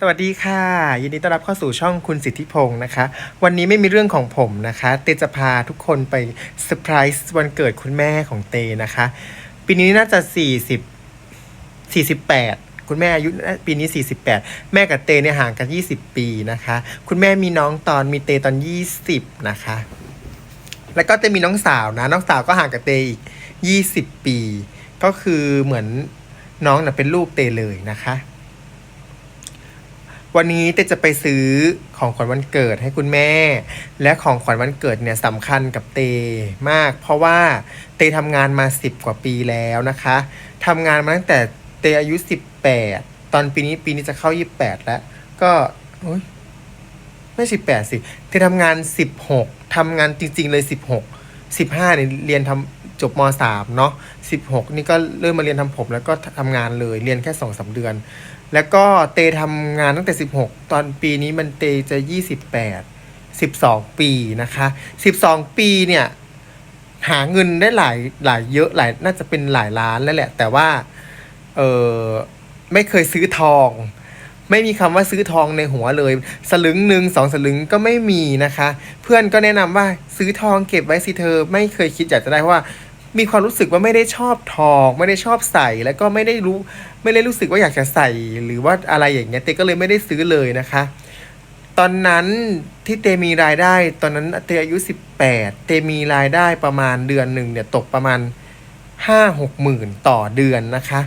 สวัสดีค่ะ ยินดีต้อนรับเข้าสู่ช่องคุณสิทธิพงศ์นะคะ วันนี้ไม่มีเรื่องของผมนะคะเตจะพาทุกคนไปเซอร์ไพรส์วันเกิดคุณแม่ของเตนะคะ ปีนี้น่าจะ 40 48 คุณแม่อายุปีนี้ 48 แม่กับเตเนี่ยห่างกัน 20 ปีนะคะ คุณแม่มีน้องตอนมีเตตอน 20 นะคะ แล้วก็จะมีน้องสาวนะ น้องสาวก็ห่างกับเตอีก 20 ปี ก็คือเหมือนน้องน่ะเป็นลูกเตเลยนะคะ วันนี้เตจะไปซื้อของขวัญวันเกิดให้คุณแม่ และของขวัญวันเกิดเนี่ยสำคัญกับเตมาก เพราะว่าเตทำงานมา 10 กว่าปีแล้วนะคะทำงานมาตั้งแต่เตอายุ 18 ตอนปีนี้ปีนี้จะเข้า 28 แล้ว ก็ไม่ 18 สิเตทำงาน 16ทำงานจริง ๆ เลย 16 15เนี่ยเรียนทำจบม .3 เนาะ16 นี่ก็เริ่มมาเรียนทำผมแล้วก็ทำงานเลยเรียนแค่2-3สเดือน แล้วก็เตทำงานตั้งแต่ 16 ตอนปีนี้มันเตจะ 28 12 ปีนะคะ 12 ปีเนี่ย หาเงินได้หลายหลายเยอะหลายน่าจะเป็นหลายล้านแล้วแหละ แต่ว่า เออไม่เคยซื้อทอง ไม่มีคำว่าซื้อทองในหัวเลย สลึงหนึ่งสองสลึงก็ไม่มีนะคะ เพื่อนก็แนะนำว่าซื้อทองเก็บไว้สิเธอ ไม่เคยคิดอยากจะได้เพราะว่ามีความรู้สึกว่าไม่ได้ชอบทอง ไม่ได้ชอบใส่แล้วก็ไม่ได้รู้ ไม่ได้รู้สึกว่าอยากจะใส่หรือว่าอะไรอย่างเงี้ยเต้ก็เลยไม่ได้ซื้อเลยนะคะ ตอนนั้นที่เตมีรายได้ ตอนนั้นเตอายุ 18 เตมีรายได้ประมาณเดือนหนึ่งเนี่ยตกประมาณ 5 6หมื่นต่อเดือนนะคะ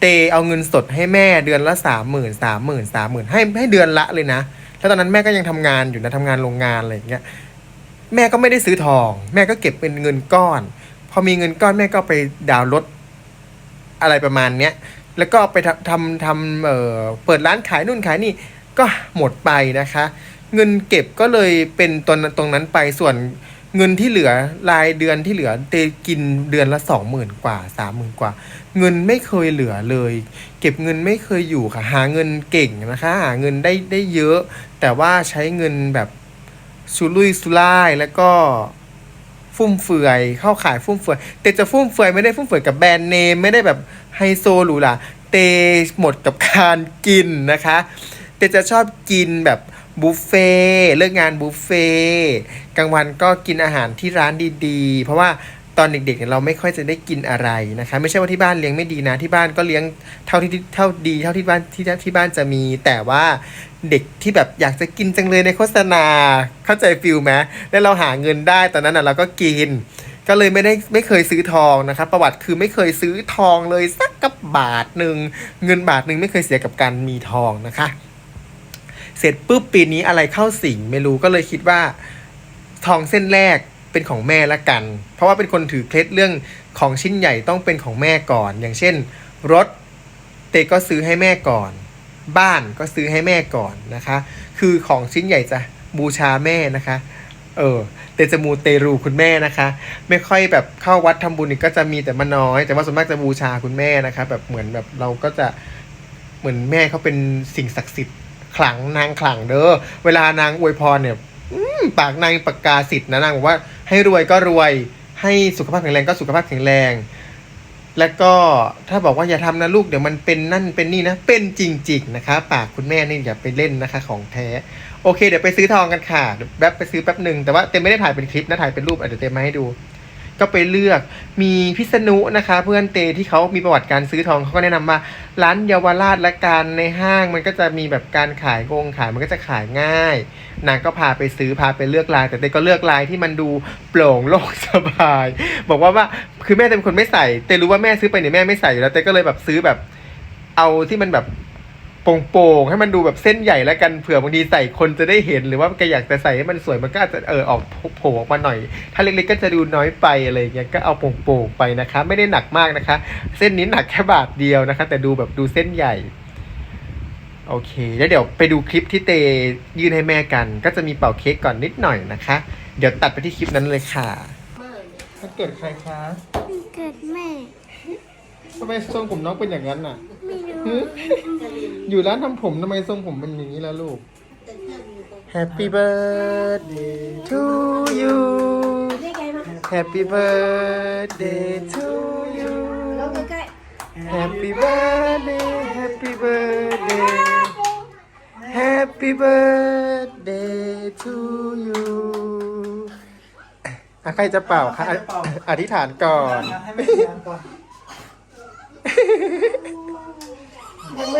เตเอาเงินสดให้แม่เดือนละสามหมื่นสามหมื่นสามหมื่นให้ให้เดือนละเลยนะแล้วตอนนั้นแม่ก็ยังทำงานอยู่นะทำงานโรงงานอะไรอย่างเงี้ยแม่ก็ไม่ได้ซื้อทอง แม่ก็เก็บเป็นเงินก้อน พอมีเงินก้อนแม่ก็ไปดาวน์รถอะไรประมาณเนี้ย แล้วก็ไปทำทำเอ่อเปิดร้านขายนู่นขายนี่ก็หมดไปนะคะ เงินเก็บก็เลยเป็นตรงนั้นตรงนั้นไปส่วนเงินที่เหลือรายเดือนที่เหลือเตกินเดือนละสองหมื่นกว่าสามหมื่นกว่า เงินไม่เคยเหลือเลย เก็บเงินไม่เคยอยู่ค่ะ หาเงินเก่งนะคะ หาเงินได้ได้เยอะ แต่ว่าใช้เงินแบบสุรุ่ยสุร่ายแล้วก็ ฟุ่มเฟือยเข้าขายฟุ่มเฟือยแต่จะฟุ่มเฟือยไม่ได้ฟุ่มเฟือยกับแบรนด์เนมไม่ได้แบบไฮโซหรูหราเตหมดกับการกินนะคะเตจะชอบกินแบบบุฟเฟ่ต์เลิกงานบุฟเฟ่ต์กลางวันก็กินอาหารที่ร้านดีๆ เพราะว่า ตอนเด็กๆเนี่ยเราไม่ค่อยจะได้กินอะไรนะคะไม่ใช่ว่าที่บ้านเลี้ยงไม่ดีนะที่บ้านก็เลี้ยงเท่าที่เท่าดีเท่าที่บ้านที่ที่บ้านจะมี แต่ว่าเด็กที่แบบอยากจะกินจังเลยในโฆษณา เข้าใจฟิลไหมแล้วเราหาเงินได้ตอนนั้นอะเราก็กิน ก็เลยไม่ได้ไม่เคยซื้อทองนะครับประวัติคือไม่เคยซื้อทองเลยสักกับบาทหนึ่งเงินบาทหนึ่งไม่เคยเสียกับการมีทองนะคะ เสร็จปุ๊บปีนี้อะไรเข้าสิงไม่รู้ก็เลยคิดว่าทองเส้นแรก เป็นของแม่ละกัน เพราะว่าเป็นคนถือเคล็ดเรื่องของชิ้นใหญ่ต้องเป็นของแม่ก่อน อย่างเช่น รถเตก็ซื้อให้แม่ก่อน บ้านก็ซื้อให้แม่ก่อนนะคะ คือของชิ้นใหญ่จะบูชาแม่นะคะเออเตจะมูเตรูคุณแม่นะคะ ไม่ค่อยแบบเข้าวัดทำบุญนี่ก็จะมีแต่มาน้อย แต่ว่าส่วนมากจะบูชาคุณแม่นะคะ แบบเหมือนแบบเราก็จะเหมือนแม่เขาเป็นสิ่งศักดิ์สิทธิ์ขลังนางขลังเด้อเวลานางอวยพรเนี่ยอืมปากนางปากกาสิทธิ์นะนางบอกว่า ให้รวยก็รวย ให้สุขภาพแข็งแรงก็สุขภาพแข็งแรง แล้วก็ถ้าบอกว่าอย่าทำนะลูกเดี๋ยวมันเป็นนั่นเป็นนี่นะ เป็นจริง ๆ นะคะ ปากคุณแม่นี่อย่าไปเล่นนะคะของแท้ โอเค เดี๋ยวไปซื้อทองกันค่ะแป๊บไปซื้อแป๊บหนึ่งแต่ว่าเต็มไม่ได้ถ่ายเป็นคลิปนะถ่ายเป็นรูปเดี๋ยวเต็มมาให้ดู ก็ไปเลือก มีพิษณุนะคะ เพื่อนเตที่เขามีประวัติการซื้อทองเขาก็แนะนำว่าร้านเยาวราชและการในห้างมันก็จะมีแบบการขายโกงขายมันก็จะขายง่าย นางก็พาไปซื้อพาไปเลือกลาย แต่เตก็เลือกลายที่มันดูโปร่งโล่งสบาย บอกว่าว่าคือแม่เป็นคนไม่ใส่เตรู้ว่าแม่ซื้อไปเนี่ยแม่ไม่ใส่อยู่แล้วเตก็เลยแบบซื้อแบบเอาที่มันแบบ โป่งๆให้มันดูแบบเส้นใหญ่แล้วกันเผื่อบางทีใส่คนจะได้เห็นหรือว่าแกอยากจะใส่ให้มันสวยมันก็อาจจะเออออกโผล่ออกมาหน่อย ถ้าเล็กๆก็จะดูน้อยไปอะไรอย่างเงี้ยก็เอาโป่งๆไปนะคะ ไม่ได้หนักมากนะคะ เส้นนี้หนักแค่บาทเดียวนะคะ แต่ดูแบบดูเส้นใหญ่โอเค แล้วเดี๋ยวไปดูคลิปที่เตยื่นให้แม่กัน ก็จะมีเป่าเค้กก่อนนิดหน่อยนะคะ เดี๋ยวตัดไปที่คลิปนั้นเลยค่ะถ้าเกิดใครคะวันเกิดแม่ทำไมทรงผมน้องเป็นอย่างนั้นน่ะ ไม่รู้หึ อยู่ร้านทำผมทำไมทรงผมเป็นอย่างนี้ล่ะลูก Happy birthday to you Happy birthday to you Happy birthday Happy birthday Happy birthday to you อะใครจะเป่าคะอะอธิษฐานก่อน ให้แม่เสียงก่อน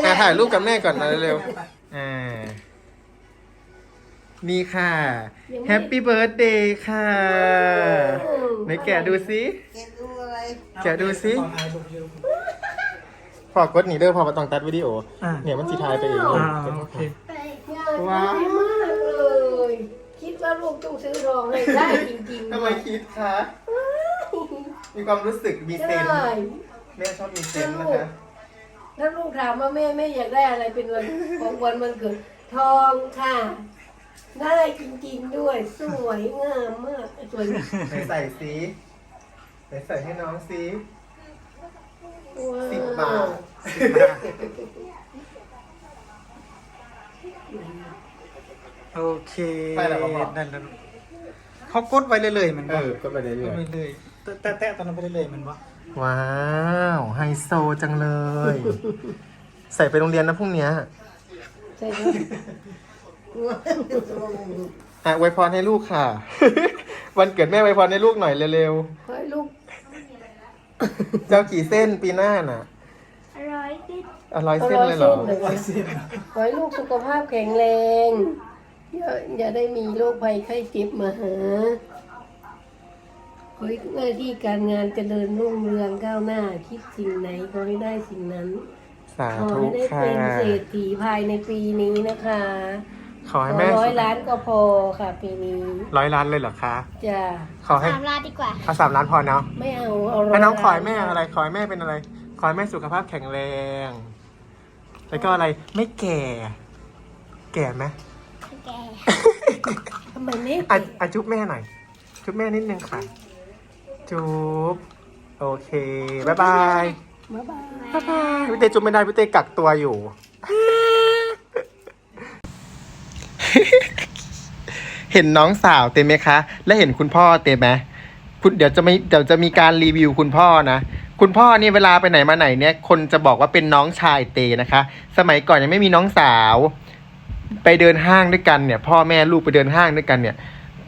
อะถ่ายรูปกับแม่ก่อนมาเร็วๆอ่า นี่ค่ะ Happy birthday ค่ะไหนแกะดูซิเก็บดูอะไรแกะดูสิขอถ่ายรูปเดียวพอกดหนีเด้อพอมาต้องตัดวิดีโออ่าเนี่ยมันสีทายไปเองอ่าโอเคว้าวมากเลย คิดว่าลูกต้องซื้อทองให้ได้จริงๆทำไมคิดคะมีความรู้สึกมีเซใช่นส์แม่ชอบมีเซนส์นะคะ ถ้าลูกถามว่าแม่แม่อยากได้อะไรเป็นวันของวันมันเกิดทองค่ะ ได้จริงๆด้วย สวยงามมากสวยไหนใส่ซิไหนใส่ให้น้องซิว้าวสิบบาทโอเค ไปแล้วพ่อนั่นแล้ว เขากดไว้เรื่อยๆมันเอบ่อก็ไปเรื่กดอยไว้เรื่อยๆแตะๆตอนนั้นไปเรื่อยๆมันบ่ๆว้าวไฮโซจังเลย ใส่ไปโรงเรียนนะพรุ่งเนี้ยใช่ไหมอะอวยพรให้ลูกค่ะ วันเกิดแม่อวยพรให้ลูกหน่อยเร็วขอให้ลูกๆ เจ้ากี่เส้นปีหน้าน่ะร้อยติดอร่อยเส้นเลยเหรอเลยร้อยเส้นขอให้ลูกสุขภาพแข็งแรง อย่าอย่าได้มีโรคภัยไข้เจ็บมาหาขอให้หน้าที่การงานเจริญรุ่งเรืองก้าวหน้า คิดสิ่งไหนขอให้ได้สิ่งนั้น สาขอธุให้ได้ค่ะเป็นเศรษฐีภายในปีนี้นะคะขอขให้อแม่ร้อยล้านก็พอค่ะ ปีนี้ร้อยล้านเลยเหรอคะจ้าขอให้สามลาดีกว่า เอาสามล้านพอเนาะไม่เอาเอาร้อยแล้วน้องขอให้ล้าแม่อะไร ขอให้แม่เป็นอะไร ขอให้แม่สุขภาพแข็งแรง แล้วก็อะไร ไม่แก่ แก่ไหม แกทำไมไม่อะอะจุ๊บแม่หน่อย จุ๊บแม่นิดนึงค่ะ จุ๊บ โอเค บ๊ายบายบ๊ายบายบ๊ายบายพี่เตจุ๊บไม่ได้พี่เตกักตัวอยู่ เห็นน้องสาวเต็มไหมคะ และเห็นคุณพ่อเต็มไหมคุณเดี๋ยวจะไม่เดี๋ยวจะมีการรีวิวคุณพ่อนะ คุณพ่อนี่เวลาไปไหนมาไหนเนี่ย คนจะบอกว่าเป็นน้องชายเตนะคะ สมัยก่อนยังไม่มีน้องสาว ไปเดินห้างด้วยกันเนี่ย พ่อแม่ลูกไปเดินห้างด้วยกันเนี่ย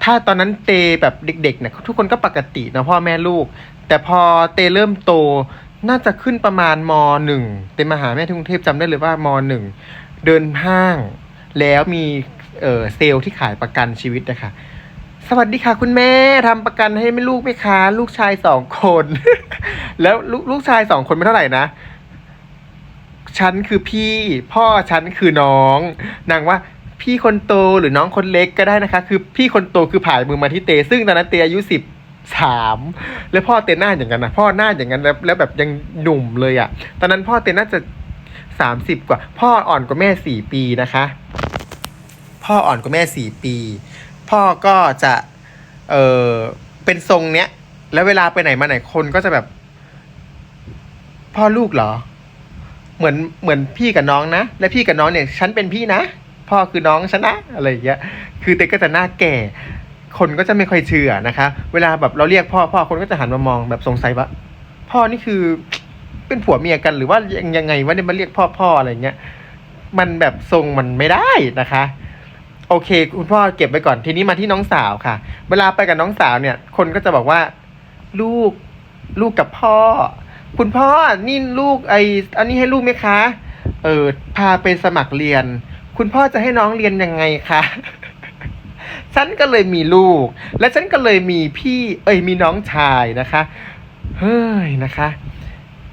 ถ้าตอนนั้นเตแบบเด็กๆเนี่ยทุกคนก็ปกตินะพ่อแม่ลูก แต่พอเตเริ่มโตน่าจะขึ้นประมาณมหนึ่งเตมาหาแม่ที่กรุงเทพจำได้เลยว่ามหนึ่งเดินห้าง แล้วมีเออเซลล์ที่ขายประกันชีวิตนะคะสวัสดีค่ะคุณแม่ทำประกันให้ไม่ลูกไหมคะ ลูกชายสองคน แล้วลูกลูกชายสองคนไม่เท่าไหร่นะ ฉันคือพี่ พ่อฉันคือน้อง นางว่าพี่คนโตหรือน้องคนเล็กก็ได้นะคะ คือพี่คนโตคือผ่ายมือมาที่เต ซึ่งตอนนั้นเตอายุสิบสามแล้วพ่อเตหน้าอย่างนั้นนะพ่อหน้าอย่างนั้นแล้วแล้วแบบยังหนุ่มเลยอะ่ะ ตอนนั้นพ่อเตน่าจะสามสิบกว่า พ่ออ่อนกว่าแม่สี่ปีนะคะ พ่ออ่อนกว่าแม่สี่ปี พ่อก็จะเออเป็นทรงเนี้ย แล้วเวลาไปไหนมาไหนคนก็จะแบบ พ่อลูกเหรอ เหมือนเหมือนพี่กับน้องนะ และพี่กับน้องเนี่ยฉันเป็นพี่นะ พ่อคือน้องฉันนะอะไรอย่างเงี้ยคือเต้ก็จะหน้าแก่ คนก็จะไม่ค่อยเชื่อนะคะ เวลาแบบเราเรียกพ่อพ่อคนก็จะหันมามองแบบสงสัยว่าพ่อนี่คือเป็นผัวเมียกันหรือว่ายังยังไงว่าเนี่ยมาเรียกพ่อพ่ออะไรเงี้ยมันแบบทรงมันไม่ได้นะคะ โอเค คุณพ่อเก็บไว้ก่อนทีนี้มาที่น้องสาวค่ะ เวลาไปกับน้องสาวเนี่ย คนก็จะบอกว่า ลูกลูกกับพ่อ คุณพ่อนี่ลูกไออันนี้ให้ลูกไหมคะ เออพาไปสมัครเรียน คุณพ่อจะให้น้องเรียนยังไงคะฉันก็เลยมีลูก และฉันก็เลยมีพี่ เอ้ยมีน้องชายนะคะ เฮ้ยนะคะ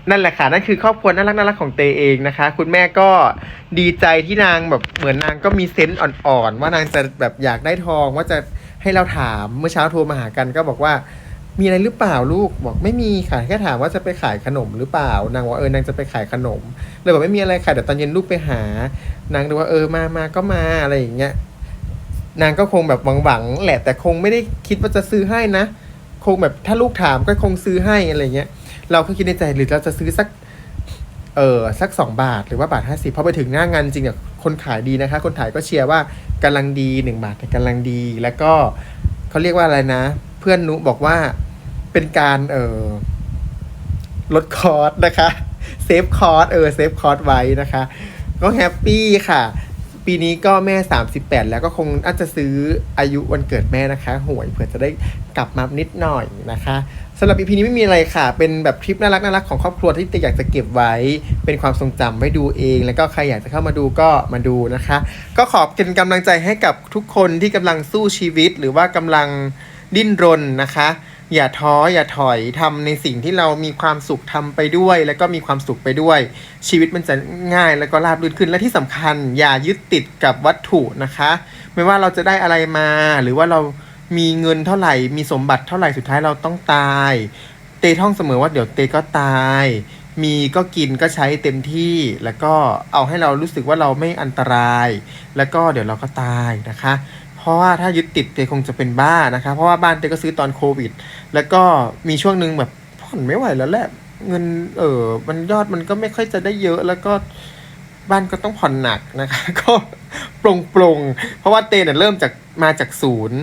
นั่นแหละค่ะนั่นคือครอบครัวน่ารักน่ารักของเตเองนะคะ คุณแม่ก็ดีใจที่นางแบบเหมือนนางก็มีเซนส์อ่อนๆว่านางจะแบบอยากได้ทองว่าจะให้เราถามเมื่อเช้าโทรมาหากันก็บอกว่า มีอะไรหรือเปล่าลูกบอกไม่มีค่ะแค่ถามว่าจะไปขายขนมหรือเปล่านางว่าเออนางจะไปขายขนมเลยบอกไม่มีอะไรค่ะเดี๋ยวตอนเย็นลูกไปหานางดูว่าเออมามาก็มาอะไรอย่างเงี้ยนางก็คงแบบหวังๆแหละ แต่คงไม่ได้คิดว่าจะซื้อให้นะคงแบบถ้าลูกถามก็คงซื้อให้อะไรเงี้ย เราก็คิดในใจหรือเราจะซื้อสักเออสักสองบาทหรือว่าบาทห้าสิบพอไปถึงหน้างานจริงเนี่ยคนขายดีนะคะ คนขายก็เชียร์ว่ากำลังดีหนึ่งบาทแต่กำลังดี แล้วก็เขาเรียกว่าอะไรนะ เพื่อนนุบอกว่าเป็นการเออลดคอร์สนะคะเซฟคอร์สเออเซฟคอร์สไว้นะคะ ก็แฮปปี้ค่ะ ปีนี้ก็แม่ 38 แล้วก็คงอาจจะซื้ออายุวันเกิดแม่นะคะหวยเผื่อจะได้กลับมานิดหน่อยนะคะสำหรับ EP นี้ไม่มีอะไรค่ะ เป็นแบบคลิปน่ารักน่ารักของครอบครัวที่อยากจะเก็บไว้ เป็นความทรงจำไว้ดูเอง แล้วก็ใครอยากจะเข้ามาดูก็มาดูนะคะ ก็ขอเป็นกำลังใจให้กับทุกคนที่กำลังสู้ชีวิต หรือว่ากำลัง ดิ้นรนนะคะ อย่าท้ออย่าถอยทำในสิ่งที่เรามีความสุขทำไปด้วย แล้วก็มีความสุขไปด้วย ชีวิตมันจะง่ายแล้วก็ราบรื่นขึ้นและที่สำคัญ อย่ายึดติดกับวัตถุนะคะ ไม่ว่าเราจะได้อะไรมา หรือว่าเรามีเงินเท่าไหร่ มีสมบัติเท่าไหร่สุดท้ายเราต้องตาย เตท่องเสมอว่าเดี๋ยวเตก็ตาย มีก็กินก็ใช้เต็มที่ แล้วก็เอาให้เรารู้สึกว่าเราไม่อันตราย แล้วก็เดี๋ยวเราก็ตายนะคะ เพราะว่าถ้ายึดติดเตคงจะเป็นบ้านะคะเพราะว่าบ้านเตก็ซื้อตอนโควิด แล้วก็มีช่วงหนึ่งแบบผ่อนไม่ไหวแล้วแหละเงินเออมันยอดมันก็ไม่ค่อยจะได้เยอะแล้วก็บ้านก็ต้องผ่อนหนักนะคะ ก็ปรงปรงๆเพราะว่าเตเนี่ยเริ่มจากมาจากศูนย์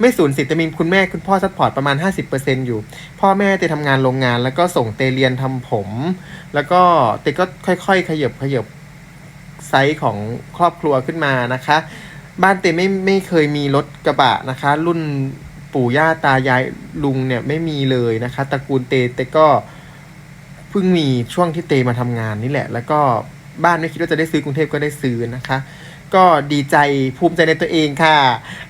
ไม่ศูนย์สิแต่มีคุณแม่คุณพ่อซัพพอร์ตประมาณ 50%อยู่ พ่อแม่เตทำงานโรงงาน แล้วก็ส่งเตเรียนทำผม แล้วก็เตก็ค่อยๆ ขยับขยับไซส์ของครอบครัวขึ้นมานะคะ บ้านเตไม่ไม่เคยมีรถกระบะนะคะ รุ่นปู่ย่าตายายลุงเนี่ยไม่มีเลยนะคะตระกูลเตเตก็เพิ่งมีช่วงที่เตมาทำงานนี่แหละ แล้วก็บ้านไม่คิดว่าจะได้ซื้อกรุงเทพก็ได้ซื้อนะคะ ก็ดีใจภูมิใจในตัวเองค่ะ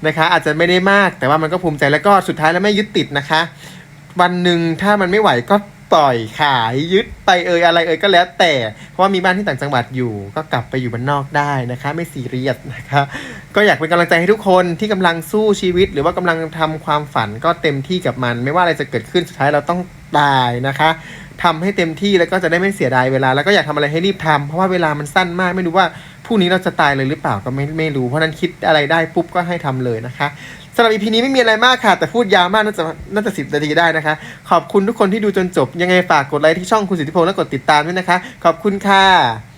นะคะ อาจจะไม่ได้มากแต่ว่ามันก็ภูมิใจแล้วก็สุดท้ายแล้วไม่ยึดติดนะคะ วันหนึ่งถ้ามันไม่ไหวก็ ปล่อยขายยึดไปเอ่ยอะไรเอ่ยก็แล้วแต่ เพราะว่ามีบ้านที่ต่างจังหวัดอยู่ ก็กลับไปอยู่บ้านนอกได้นะคะ ไม่ซีเรียสนะคะ ก็อยากเป็นกำลังใจให้ทุกคนที่กำลังสู้ชีวิต หรือว่ากำลังทำความฝันก็เต็มที่กับมัน ไม่ว่าอะไรจะเกิดขึ้นสุดท้ายเราต้องตายนะคะทำให้เต็มที่แล้วก็จะได้ไม่เสียดายเวลาแล้วก็อยากทำอะไรให้รีบทำเพราะว่าเวลามันสั้นมากไม่รู้ว่า คู่นี้เราจะตายเลยหรือเปล่าก็ไม่ไม่รู้เพราะนั้นคิดอะไรได้ปุ๊บก็ให้ทำเลยนะคะสำหรับ EP นี้ไม่มีอะไรมากค่ะ แต่พูดยาวมากน่าจะน่าจะสิบนาทีได้นะคะ ขอบคุณทุกคนที่ดูจนจบ ยังไงฝากกดไลค์ที่ช่องคุณสิทธิพงษ์และกดติดตามด้วยนะคะ ขอบคุณค่ะ